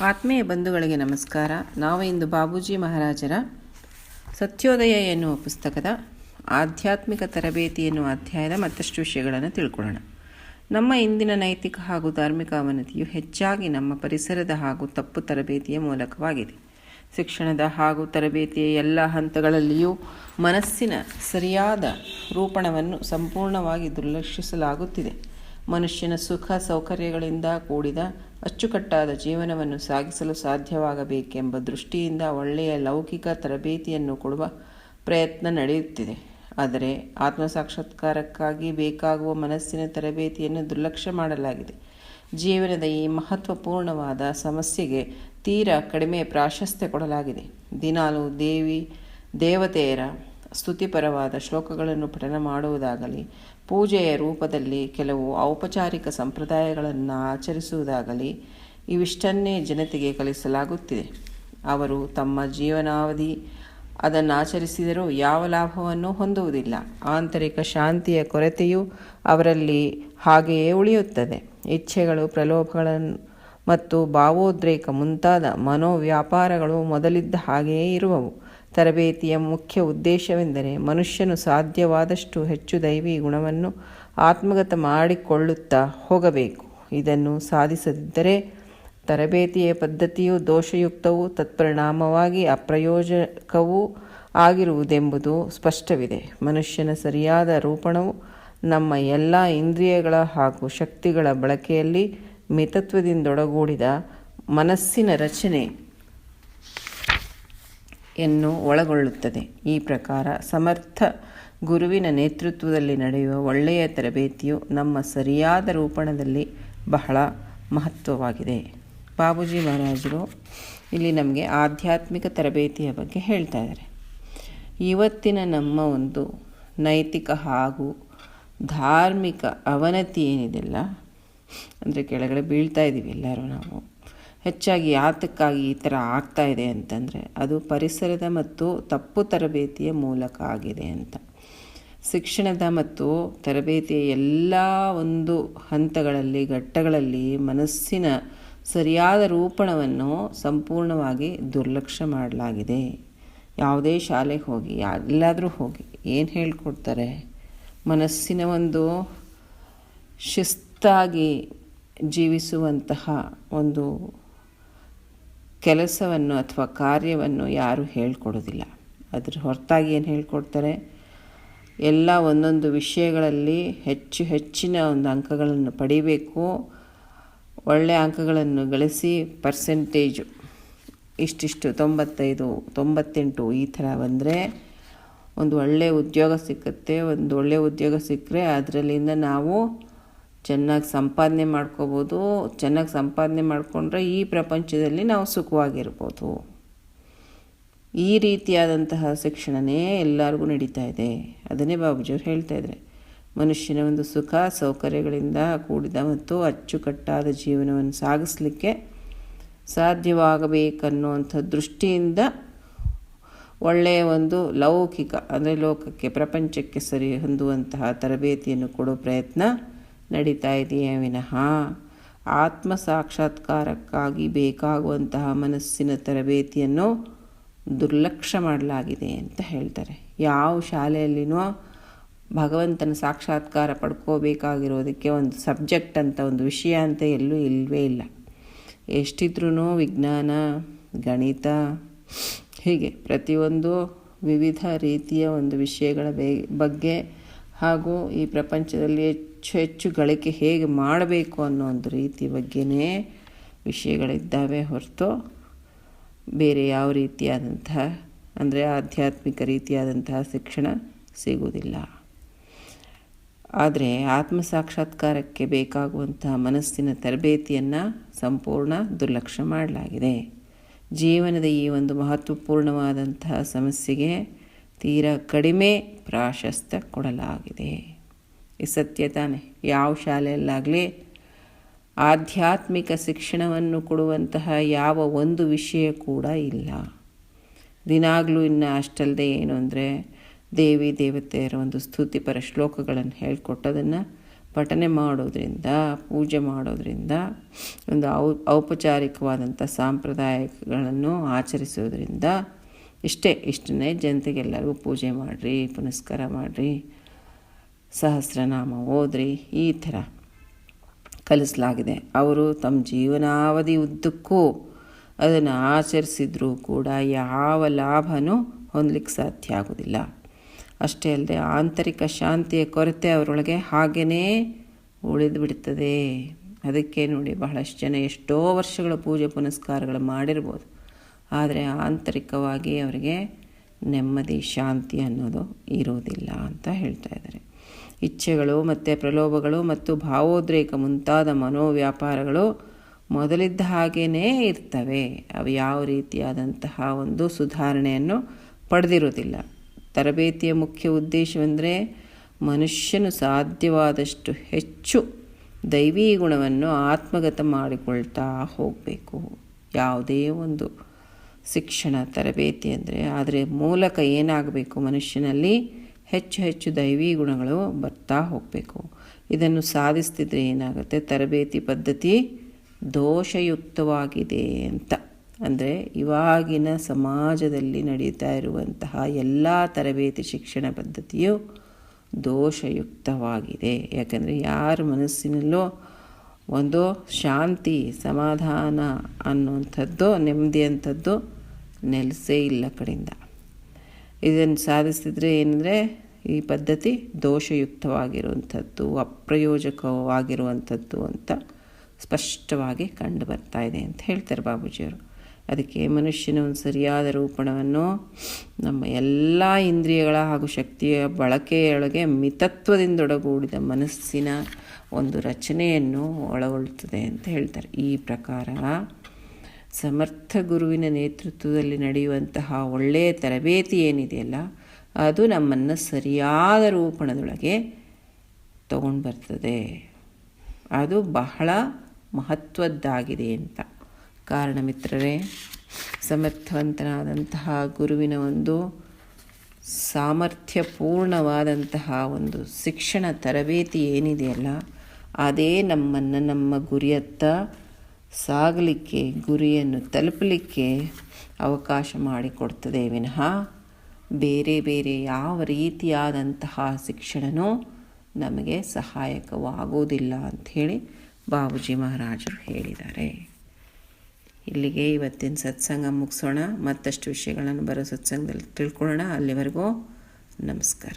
ಆತ್ಮೀಯ ಬಂಧುಗಳಿಗೆ ನಮಸ್ಕಾರ. ನಾವು ಇಂದು ಬಾಬೂಜಿ ಮಹಾರಾಜರ ಸತ್ಯೋದಯ ಎನ್ನುವ ಪುಸ್ತಕದ ಆಧ್ಯಾತ್ಮಿಕ ತರಬೇತಿ ಎನ್ನುವ ಅಧ್ಯಾಯದ ಮತ್ತಷ್ಟು ವಿಷಯಗಳನ್ನು ತಿಳ್ಕೊಳ್ಳೋಣ. ನಮ್ಮ ಇಂದಿನ ನೈತಿಕ ಹಾಗೂ ಧಾರ್ಮಿಕ ಅವನತಿಯು ಹೆಚ್ಚಾಗಿ ನಮ್ಮ ಪರಿಸರದ ಹಾಗೂ ತಪ್ಪು ತರಬೇತಿಯ ಮೂಲಕವಾಗಿದೆ. ಶಿಕ್ಷಣದ ಹಾಗೂ ತರಬೇತಿಯ ಎಲ್ಲ ಹಂತಗಳಲ್ಲಿಯೂ ಮನಸ್ಸಿನ ಸರಿಯಾದ ರೂಪಣವನ್ನು ಸಂಪೂರ್ಣವಾಗಿ ದುರ್ಲಕ್ಷಿಸಲಾಗುತ್ತಿದೆ. ಮನುಷ್ಯನ ಸುಖ ಸೌಕರ್ಯಗಳಿಂದ ಕೂಡಿದ ಅಚ್ಚುಕಟ್ಟಾದ ಜೀವನವನ್ನು ಸಾಗಿಸಲು ಸಾಧ್ಯವಾಗಬೇಕೆಂಬ ದೃಷ್ಟಿಯಿಂದ ಒಳ್ಳೆಯ ಲೌಕಿಕ ತರಬೇತಿಯನ್ನು ಕೊಡುವ ಪ್ರಯತ್ನ ನಡೆಯುತ್ತಿದೆ. ಆದರೆ ಆತ್ಮಸಾಕ್ಷಾತ್ಕಾರಕ್ಕಾಗಿ ಬೇಕಾಗುವ ಮನಸ್ಸಿನ ತರಬೇತಿಯನ್ನು ದುರ್ಲಕ್ಷ್ಯ ಮಾಡಲಾಗಿದೆ. ಜೀವನದ ಈ ಮಹತ್ವಪೂರ್ಣವಾದ ಸಮಸ್ಯೆಗೆ ತೀರಾ ಕಡಿಮೆ ಪ್ರಾಶಸ್ತ್ಯ ಕೊಡಲಾಗಿದೆ. ದಿನಾಲು ದೇವಿ, ದೇವತೆಯರ ಸ್ತುತಿಪರವಾದ ಶ್ಲೋಕಗಳನ್ನು ಪಠನ ಮಾಡುವುದಾಗಲಿ, ಪೂಜೆಯ ರೂಪದಲ್ಲಿ ಕೆಲವು ಔಪಚಾರಿಕ ಸಂಪ್ರದಾಯಗಳನ್ನು ಆಚರಿಸುವುದಾಗಲಿ ಇವಿಷ್ಟನ್ನೇ ಜನತೆಗೆ ಕಲಿಸಲಾಗುತ್ತಿದೆ. ಅವರು ತಮ್ಮ ಜೀವನಾವಧಿ ಅದನ್ನು ಆಚರಿಸಿದರೂ ಯಾವ ಲಾಭವನ್ನು ಹೊಂದುವುದಿಲ್ಲ. ಆಂತರಿಕ ಶಾಂತಿಯ ಕೊರತೆಯು ಅವರಲ್ಲಿ ಹಾಗೆಯೇ ಉಳಿಯುತ್ತದೆ. ಇಚ್ಛೆಗಳು, ಪ್ರಲೋಭಗಳನ್ನು ಮತ್ತು ಭಾವೋದ್ರೇಕ ಮುಂತಾದ ಮನೋವ್ಯಾಪಾರಗಳು ಮೊದಲಿದ್ದ ಹಾಗೆಯೇ ಇರುವವು. ತರಬೇತಿಯ ಮುಖ್ಯ ಉದ್ದೇಶವೆಂದರೆ ಮನುಷ್ಯನು ಸಾಧ್ಯವಾದಷ್ಟು ಹೆಚ್ಚು ದೈವಿ ಗುಣವನ್ನು ಆತ್ಮಗತ ಮಾಡಿಕೊಳ್ಳುತ್ತಾ ಹೋಗಬೇಕು. ಇದನ್ನು ಸಾಧಿಸದಿದ್ದರೆ ತರಬೇತಿಯ ಪದ್ಧತಿಯು ದೋಷಯುಕ್ತವೂ ತತ್ಪರಿಣಾಮವಾಗಿ ಅಪ್ರಯೋಜಕವೂ ಆಗಿರುವುದೆಂಬುದು ಸ್ಪಷ್ಟವಿದೆ. ಮನುಷ್ಯನ ಸರಿಯಾದ ರೂಪಣವು ನಮ್ಮ ಎಲ್ಲ ಇಂದ್ರಿಯಗಳ ಹಾಗೂ ಶಕ್ತಿಗಳ ಬಳಕೆಯಲ್ಲಿ ಮಿತತ್ವದಿಂದೊಡಗೂಡಿದ ಮನಸ್ಸಿನ ರಚನೆ. ಯನ್ನು ಒಳಗೊಳ್ಳುತ್ತದೆ. ಈ ಪ್ರಕಾರ ಸಮರ್ಥ ಗುರುವಿನ ನೇತೃತ್ವದಲ್ಲಿ ನಡೆಯುವ ಒಳ್ಳೆಯ ತರಬೇತಿಯು ನಮ್ಮ ಸರಿಯಾದ ರೂಪಣದಲ್ಲಿ ಬಹಳ ಮಹತ್ವವಾಗಿದೆ. ಬಾಬೂಜಿ ಮಹಾರಾಜರು ಇಲ್ಲಿ ನಮಗೆ ಆಧ್ಯಾತ್ಮಿಕ ತರಬೇತಿಯ ಬಗ್ಗೆ ಹೇಳ್ತಾ ಇದ್ದಾರೆ. ಇವತ್ತಿನ ನಮ್ಮ ಒಂದು ನೈತಿಕ ಹಾಗೂ ಧಾರ್ಮಿಕ ಅವನತಿ ಏನಿದೆಲ್ಲ, ಅಂದರೆ ಕೆಳಗಡೆ ಬೀಳ್ತಾ ಇದ್ದೀವಿ ಎಲ್ಲರೂ ನಾವು. ಹೆಚ್ಚಾಗಿ ಯಾತಕ್ಕಾಗಿ ಈ ಥರ ಆಗ್ತಾ ಇದೆ ಅಂತಂದರೆ ಅದು ಪರಿಸರದ ಮತ್ತು ತಪ್ಪು ತರಬೇತಿಯ ಮೂಲಕ ಆಗಿದೆ ಅಂತ. ಶಿಕ್ಷಣದ ಮತ್ತು ತರಬೇತಿಯ ಎಲ್ಲ ಒಂದು ಹಂತಗಳಲ್ಲಿ, ಘಟ್ಟಗಳಲ್ಲಿ ಮನಸ್ಸಿನ ಸರಿಯಾದ ರೂಪಣವನ್ನು ಸಂಪೂರ್ಣವಾಗಿ ದುರ್ಲಕ್ಷ್ಯ ಮಾಡಲಾಗಿದೆ. ಯಾವುದೇ ಶಾಲೆಗೆ ಹೋಗಿ, ಎಲ್ಲಾದರೂ ಹೋಗಿ ಏನು ಹೇಳ್ಕೊಡ್ತಾರೆ? ಮನಸ್ಸಿನ ಒಂದು ಶಿಸ್ತಾಗಿ ಜೀವಿಸುವಂತಹ ಒಂದು ಕೆಲಸವನ್ನು ಅಥವಾ ಕಾರ್ಯವನ್ನು ಯಾರೂ ಹೇಳ್ಕೊಡೋದಿಲ್ಲ ಅದ್ರ ಹೊರತಾಗಿ ಏನು ಹೇಳ್ಕೊಡ್ತಾರೆ? ಎಲ್ಲ ಒಂದೊಂದು ವಿಷಯಗಳಲ್ಲಿ ಹೆಚ್ಚು ಹೆಚ್ಚಿನ ಒಂದು ಅಂಕಗಳನ್ನು ಪಡಿಬೇಕು. ಒಳ್ಳೆಯ ಅಂಕಗಳನ್ನು ಗಳಿಸಿ ಪರ್ಸೆಂಟೇಜು ಇಷ್ಟಿಷ್ಟು ತೊಂಬತ್ತೈದು, ತೊಂಬತ್ತೆಂಟು ಈ ಥರ ಬಂದರೆ ಒಂದು ಒಳ್ಳೆಯ ಉದ್ಯೋಗ ಸಿಕ್ಕುತ್ತೆ. ಒಂದು ಒಳ್ಳೆಯ ಉದ್ಯೋಗ ಸಿಕ್ಕರೆ ಅದರಲ್ಲಿಂದ ನಾವು ಚೆನ್ನಾಗಿ ಸಂಪಾದನೆ ಮಾಡ್ಕೋಬೋದು, ಚೆನ್ನಾಗಿ ಸಂಪಾದನೆ ಮಾಡಿಕೊಂಡ್ರೆ ಈ ಪ್ರಪಂಚದಲ್ಲಿ ನಾವು ಸುಖವಾಗಿರ್ಬೋದು. ಈ ರೀತಿಯಾದಂತಹ ಶಿಕ್ಷಣನೇ ಎಲ್ಲರಿಗೂ ನಡೀತಾ ಇದೆ. ಅದನ್ನೇ ಬಾಬುಜಿಯವ್ರು ಹೇಳ್ತಾ ಇದ್ದಾರೆ ಮನುಷ್ಯನ ಒಂದು ಸುಖ, ಸೌಕರ್ಯಗಳಿಂದ ಕೂಡಿದ ಮತ್ತು ಅಚ್ಚುಕಟ್ಟಾದ ಜೀವನವನ್ನು ಸಾಗಿಸ್ಲಿಕ್ಕೆ ಸಾಧ್ಯವಾಗಬೇಕನ್ನುವಂಥ ದೃಷ್ಟಿಯಿಂದ ಒಳ್ಳೆಯ ಒಂದು ಲೌಕಿಕ, ಅಂದರೆ ಲೋಕಕ್ಕೆ, ಪ್ರಪಂಚಕ್ಕೆ ಸರಿ ಹೊಂದುವಂತಹ ತರಬೇತಿಯನ್ನು ಕೊಡೋ ಪ್ರಯತ್ನ ನಡೀತಾ ಇದೆಯೇ ವಿನಃ? ಆತ್ಮ ಸಾಕ್ಷಾತ್ಕಾರಕ್ಕಾಗಿ ಬೇಕಾಗುವಂತಹ ಮನಸ್ಸಿನ ತರಬೇತಿಯನ್ನು ದುರ್ಲಕ್ಷ್ಯ ಮಾಡಲಾಗಿದೆ ಅಂತ ಹೇಳ್ತಾರೆ. ಯಾವ ಶಾಲೆಯಲ್ಲಿನೂ ಭಗವಂತನ ಸಾಕ್ಷಾತ್ಕಾರ ಪಡ್ಕೋಬೇಕಾಗಿರೋದಕ್ಕೆ ಒಂದು ಸಬ್ಜೆಕ್ಟ್ ಅಂತ, ಒಂದು ವಿಷಯ ಅಂತ ಎಲ್ಲೂ ಇಲ್ಲವೇ ಇಲ್ಲ. ಎಷ್ಟಿದ್ರೂ ವಿಜ್ಞಾನ, ಗಣಿತ, ಹೀಗೆ ಪ್ರತಿಯೊಂದು ವಿವಿಧ ರೀತಿಯ ಒಂದು ವಿಷಯಗಳ ಬಗ್ಗೆ ಹಾಗೂ ಈ ಪ್ರಪಂಚದಲ್ಲಿ ಹೆಚ್ಚು ಹೆಚ್ಚು ಗಳಿಕೆ ಹೇಗೆ ಮಾಡಬೇಕು ಅನ್ನೋ ಒಂದು ರೀತಿ ಬಗ್ಗೆನೇ ವಿಷಯಗಳಿದ್ದಾವೆ ಹೊರತು ಬೇರೆ ಯಾವ ರೀತಿಯಾದಂತಹ, ಅಂದರೆ ಆಧ್ಯಾತ್ಮಿಕ ರೀತಿಯಾದಂತಹ ಶಿಕ್ಷಣ ಸಿಗುವುದಿಲ್ಲ. ಆದರೆ ಆತ್ಮ ಸಾಕ್ಷಾತ್ಕಾರಕ್ಕೆ ಬೇಕಾಗುವಂತಹ ಮನಸ್ಸಿನ ತರಬೇತಿಯನ್ನು ಸಂಪೂರ್ಣ ದುರ್ಲಕ್ಷ್ಯ ಮಾಡಲಾಗಿದೆ. ಜೀವನದ ಈ ಒಂದು ಮಹತ್ವಪೂರ್ಣವಾದಂತಹ ಸಮಸ್ಯೆಗೆ ತೀರಾ ಕಡಿಮೆ ಪ್ರಾಶಸ್ತ್ಯ ಕೊಡಲಾಗಿದೆ. ಈ ಸತ್ಯ ತಾನೆ. ಯಾವ ಶಾಲೆಯಲ್ಲಾಗಲಿ ಆಧ್ಯಾತ್ಮಿಕ ಶಿಕ್ಷಣವನ್ನು ಕೊಡುವಂತಹ ಯಾವ ಒಂದು ವಿಷಯ ಕೂಡ ಇಲ್ಲ. ದಿನಾಗಲೂ ಇನ್ನು ಅಷ್ಟಲ್ಲದೆ ಏನು ಅಂದರೆ ದೇವಿ, ದೇವತೆಯರ ಒಂದು ಸ್ತುತಿಪರ ಶ್ಲೋಕಗಳನ್ನು ಹೇಳ್ಕೊಟ್ಟದನ್ನು ಪಠನೆ ಮಾಡೋದ್ರಿಂದ, ಪೂಜೆ ಮಾಡೋದ್ರಿಂದ, ಒಂದು ಔ, ಔಪಚಾರಿಕವಾದಂಥ ಸಾಂಪ್ರದಾಯಗಳನ್ನು ಆಚರಿಸೋದ್ರಿಂದ ಇಷ್ಟೇ. ಇಷ್ಟನ್ನೇ ಜನತೆಗೆಲ್ಲರಿಗೂ ಪೂಜೆ ಮಾಡಿರಿ, ಪುನಸ್ಕಾರ ಮಾಡಿರಿ. ಸಹಸ್ರನಾಮ ಓದ್ರಿ, ಈ ಥರ ಕಲಿಸಲಾಗಿದೆ. ಅವರು ತಮ್ಮ ಜೀವನಾವಧಿ ಉದ್ದಕ್ಕೂ ಅದನ್ನು ಆಚರಿಸಿದ್ರೂ ಕೂಡ ಯಾವ ಲಾಭನೂ ಹೊಂದಲಿಕ್ಕೆ ಸಾಧ್ಯ ಆಗೋದಿಲ್ಲ ಅಷ್ಟೇ ಅಲ್ಲದೆ ಆಂತರಿಕ ಶಾಂತಿಯ ಕೊರತೆ ಅವರೊಳಗೆ ಹಾಗೆಯೇ ಉಳಿದು ಬಿಡ್ತದೆ. ಅದಕ್ಕೆ ನೋಡಿ ಬಹಳಷ್ಟು ಜನ ಎಷ್ಟೋ ವರ್ಷಗಳ ಪೂಜೆ ಪುನಸ್ಕಾರಗಳು ಮಾಡಿರ್ಬೋದು. ಆದರೆ ಆಂತರಿಕವಾಗಿ ಅವರಿಗೆ ನೆಮ್ಮದಿ, ಶಾಂತಿ ಅನ್ನೋದು ಇರೋದಿಲ್ಲ ಅಂತ ಹೇಳ್ತಾ ಇದ್ದಾರೆ. ಇಚ್ಛೆಗಳು ಮತ್ತು ಪ್ರಲೋಭಗಳು ಮತ್ತು ಭಾವೋದ್ರೇಕ ಮುಂತಾದ ಮನೋವ್ಯಾಪಾರಗಳು ಮೊದಲಿದ್ದ ಹಾಗೇ ಇರ್ತವೆ. ಅವು ಯಾವ ರೀತಿಯಾದಂತಹ ಒಂದು ಸುಧಾರಣೆಯನ್ನು ಪಡೆದಿರೋದಿಲ್ಲ ತರಬೇತಿಯ ಮುಖ್ಯ ಉದ್ದೇಶವೆಂದರೆ ಮನುಷ್ಯನು ಸಾಧ್ಯವಾದಷ್ಟು ಹೆಚ್ಚು ದೈವೀ ಗುಣವನ್ನು ಆತ್ಮಗತ ಮಾಡಿಕೊಳ್ತಾ ಹೋಗಬೇಕು. ಯಾವುದೇ ಒಂದು ಶಿಕ್ಷಣ, ತರಬೇತಿ ಅಂದರೆ ಆದರೆ ಮೂಲಕ ಏನಾಗಬೇಕು ಮನುಷ್ಯನಲ್ಲಿ? ಹೆಚ್ಚು ಹೆಚ್ಚು ದೈವೀ ಗುಣಗಳು ಬರ್ತಾ ಹೋಗಬೇಕು. ಇದನ್ನು ಸಾಧಿಸ್ತಿದ್ರೆ ಏನಾಗುತ್ತೆ? ತರಬೇತಿ ಪದ್ಧತಿ ದೋಷಯುಕ್ತವಾಗಿದೆ ಅಂತ. ಅಂದರೆ ಇವಾಗಿನ ಸಮಾಜದಲ್ಲಿ ನಡೀತಾ ಇರುವಂತಹ ಎಲ್ಲ ತರಬೇತಿ ಶಿಕ್ಷಣ ಪದ್ಧತಿಯು ದೋಷಯುಕ್ತವಾಗಿದೆ. ಯಾಕಂದರೆ ಯಾರ ಮನಸ್ಸಿನಲ್ಲೂ ಒಂದು ಶಾಂತಿ, ಸಮಾಧಾನ ಅನ್ನುವಂಥದ್ದು, ನೆಮ್ಮದಿ ಅಂಥದ್ದು ನೆಲೆಸೇ ಇಲ್ಲ ಕಡೆಯಿಂದ. ಇದನ್ನು ಸಾಧಿಸಿದರೆ ಏನಂದರೆ ಈ ಪದ್ಧತಿ ದೋಷಯುಕ್ತವಾಗಿರುವಂಥದ್ದು, ಅಪ್ರಯೋಜಕವಾಗಿರುವಂಥದ್ದು ಅಂತ ಸ್ಪಷ್ಟವಾಗಿ ಕಂಡು ಬರ್ತಾ ಇದೆ ಅಂತ ಹೇಳ್ತಾರೆ ಬಾಬೂಜಿಯವರು. ಅದಕ್ಕೆ ಮನುಷ್ಯನ ಒಂದು ಸರಿಯಾದ ರೂಪಣವನ್ನು ನಮ್ಮ ಎಲ್ಲ ಇಂದ್ರಿಯಗಳ ಹಾಗೂ ಶಕ್ತಿಯ ಬಳಕೆಯೊಳಗೆ ಮಿತತ್ವದಿಂದೊಡಗೂಡಿದ ಮನಸ್ಸಿನ ಒಂದು ರಚನೆಯನ್ನು ಒಳಗೊಳ್ಳುತ್ತದೆ ಅಂತ ಹೇಳ್ತಾರೆ. ಈ ಪ್ರಕಾರ ಸಮರ್ಥ ಗುರುವಿನ ನೇತೃತ್ವದಲ್ಲಿ ನಡೆಯುವಂತಹ ಒಳ್ಳೆಯ ತರಬೇತಿ ಏನಿದೆಯಲ್ಲ ಅದು ನಮ್ಮನ್ನು ಸರಿಯಾದ ರೂಪಣದೊಳಗೆ ತಗೊಂಡು ಬರ್ತದೆ ಅದು ಬಹಳ ಮಹತ್ವದ್ದಾಗಿದೆ ಅಂತ. ಕಾರಣ ಮಿತ್ರರೇ, ಸಮರ್ಥವಂತನಾದಂತಹ ಗುರುವಿನ ಒಂದು ಸಾಮರ್ಥ್ಯಪೂರ್ಣವಾದಂತಹ ಒಂದು ಶಿಕ್ಷಣ ತರಬೇತಿ ಏನಿದೆಯಲ್ಲ ಅದೇ ನಮ್ಮನ್ನು ನಮ್ಮ ಗುರಿಯತ್ತ ಸಾಗಲಿಕ್ಕೆ, ಗುರಿಯನ್ನು ತಲುಪಲಿಕ್ಕೆ ಅವಕಾಶ ಮಾಡಿಕೊಡ್ತದೆ ವಿನಃ ಬೇರೆ ಬೇರೆ ಯಾವ ರೀತಿಯಾದಂತಹ ಶಿಕ್ಷಣನೂ ನಮಗೆ ಸಹಾಯಕವಾಗುವುದಿಲ್ಲ ಅಂಥೇಳಿ ಬಾಬುಜಿ ಮಹಾರಾಜರು ಹೇಳಿದ್ದಾರೆ. ಇಲ್ಲಿಗೆ ಇವತ್ತಿನ ಸತ್ಸಂಗ ಮುಗಿಸೋಣ. ಮತ್ತಷ್ಟು ವಿಷಯಗಳನ್ನು ಬರೋ ಸತ್ಸಂಗದಲ್ಲಿ ತಿಳ್ಕೊಳ್ಳೋಣ. ಅಲ್ಲಿವರೆಗೂ ನಮಸ್ಕಾರ.